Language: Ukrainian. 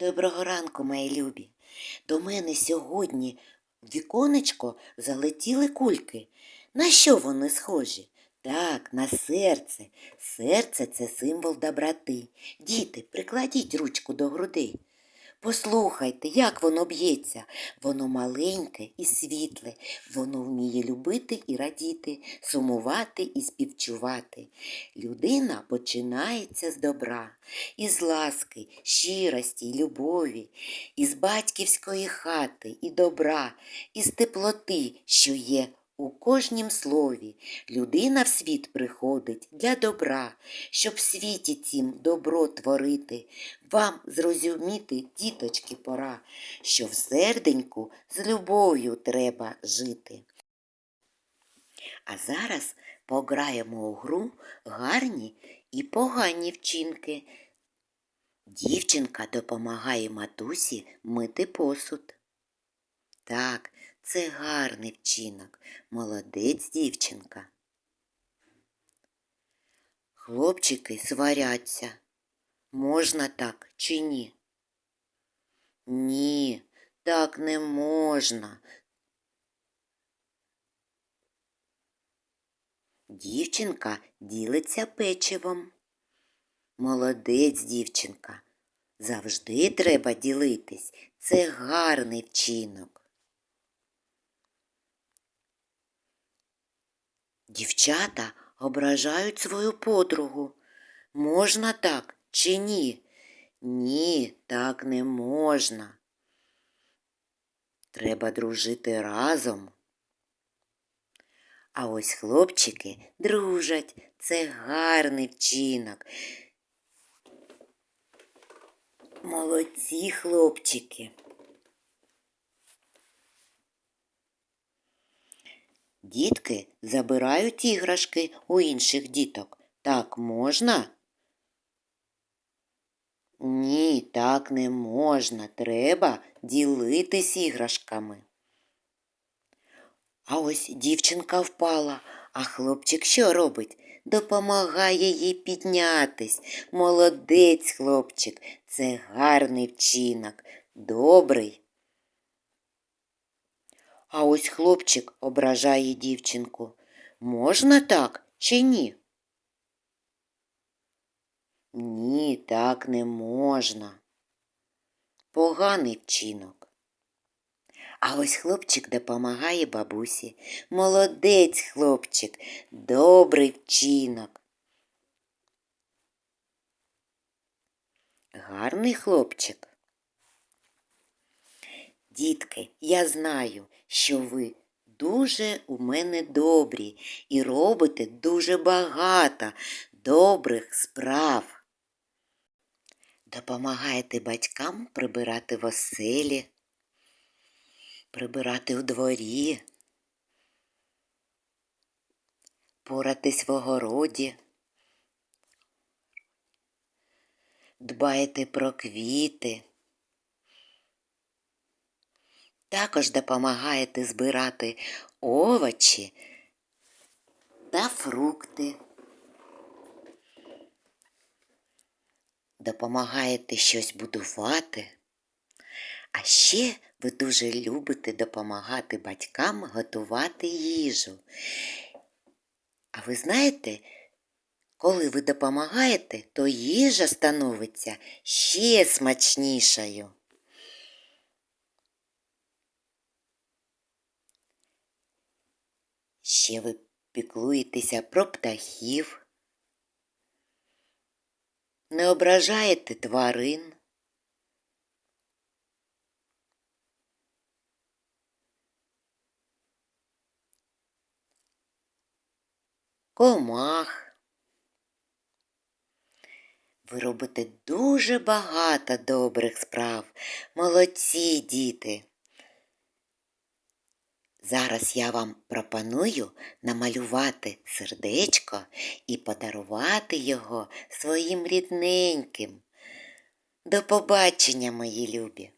Доброго ранку, мої любі. До мене сьогодні в віконечко залетіли кульки. На що вони схожі? Так, на серце. Серце це символ доброти. Діти, прикладіть ручку до грудей. Послухайте, як воно б'ється. Воно маленьке і світле, воно вміє любити і радіти, сумувати і співчувати. Людина починається з добра, із ласки, щирості й любові, із батьківської хати і добра, із теплоти, що є у кожнім слові. Людина в світ приходить для добра, щоб в світі цім добро творити. Вам зрозуміти, діточки, пора, що в серденьку з любов'ю треба жити. А зараз пограємо у гру гарні і погані вчинки. Дівчинка допомагає матусі мити посуд. Так, це гарний вчинок. Молодець дівчинка. Хлопчики сваряться. Можна так чи ні? Ні, так не можна. Дівчинка ділиться печивом. Молодець, дівчинка. Завжди треба ділитись. Це гарний вчинок. Дівчата ображають свою подругу. Можна так чи ні? Ні, так не можна. Треба дружити разом. А ось хлопчики дружать. Це гарний вчинок. Молодці хлопчики. Дітки забирають іграшки у інших діток. Так можна? Ні, так не можна. Треба ділитись іграшками. А ось дівчинка впала, а хлопчик що робить? Допомагає їй піднятись. Молодець, хлопчик, це гарний вчинок, добрий. А ось хлопчик ображає дівчинку. Можна так чи ні? Ні, так не можна. Поганий вчинок. А ось хлопчик допомагає бабусі. Молодець хлопчик, добрий вчинок. Гарний хлопчик. Дітки, я знаю, що ви дуже у мене добрі і робите дуже багато добрих справ. Допомагаєте батькам прибирати в оселі, прибирати у дворі, поратись в огороді, дбаєте про квіти. Також допомагаєте збирати овочі та фрукти. Допомагаєте щось будувати. А ще ви дуже любите допомагати батькам готувати їжу. А ви знаєте, коли ви допомагаєте, то їжа становиться ще смачнішою. Ще ви піклуєтеся про птахів, не ображаєте тварин. Комах. Ви робите дуже багато добрих справ. Молодці діти. Зараз я вам пропоную намалювати сердечко і подарувати його своїм рідненьким. До побачення, мої любі!